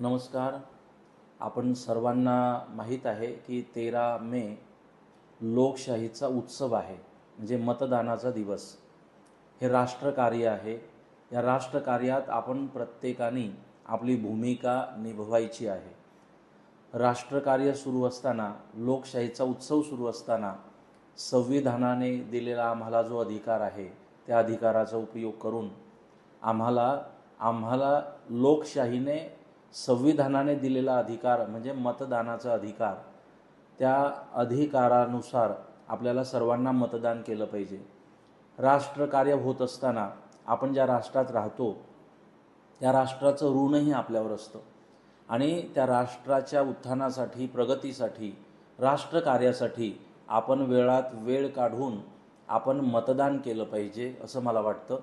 नमस्कार. आपण सर्वांना माहीत आहे की तेरा मे लोकशाहीचा उत्सव आहे म्हणजे मतदानाचा दिवस. हे राष्ट्रकार्य आहे. या राष्ट्रकार्यात आपण प्रत्येकाने आपली भूमिका निभवायची आहे. राष्ट्रकार्य सुरू असताना लोकशाहीचा उत्सव सुरू असताना संविधानाने दिलेला आम्हाला जो अधिकार आहे त्या अधिकाराचा उपयोग करून आम्हाला आम्हाला लोकशाहीने संविधानाने दिलेला अधिकार म्हणजे मतदानाचा अधिकार त्या अधिकारानुसार आपल्याला सर्वांना मतदान केलं पाहिजे. राष्ट्रकार्य होत असताना आपण ज्या राष्ट्रात राहतो त्या राष्ट्राचं ऋणही आपल्यावर असतं. आणि त्या राष्ट्राच्या उत्थानासाठी प्रगतीसाठी राष्ट्रकार्यासाठी आपण वेळात वेळ काढून आपण मतदान केलं पाहिजे असं मला वाटतं.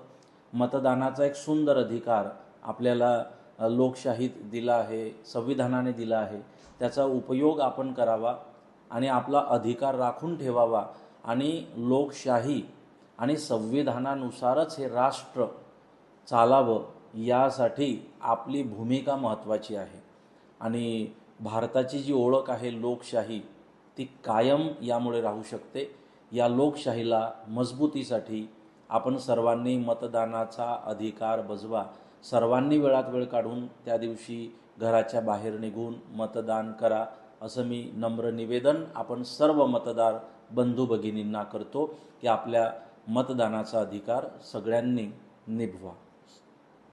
मतदानाचा एक सुंदर अधिकार आपल्याला लोकशाहीत दिला आहे संविधानाने दिला आहे. त्याचा उपयोग आपण करावा आणि आपला अधिकार राखून ठेवावा आणि लोकशाही आणि संविधानानुसारच हे राष्ट्र चालावं यासाठी आपली भूमिका महत्त्वाची आहे. आणि भारताची जी ओळख आहे लोकशाही ती कायम यामुळे राहू शकते. या लोकशाहीला मजबूतीसाठी आपण सर्वांनी मतदानाचा अधिकार बजवा. सर्वांनी वेळात वेळ काढून त्या दिवशी घराच्या बाहेर निघून मतदान करा असं मी नम्र निवेदन आपण सर्व मतदार बंधू भगिनींना करतो की आपल्या मतदानाचा अधिकार सगळ्यांनी निभवा.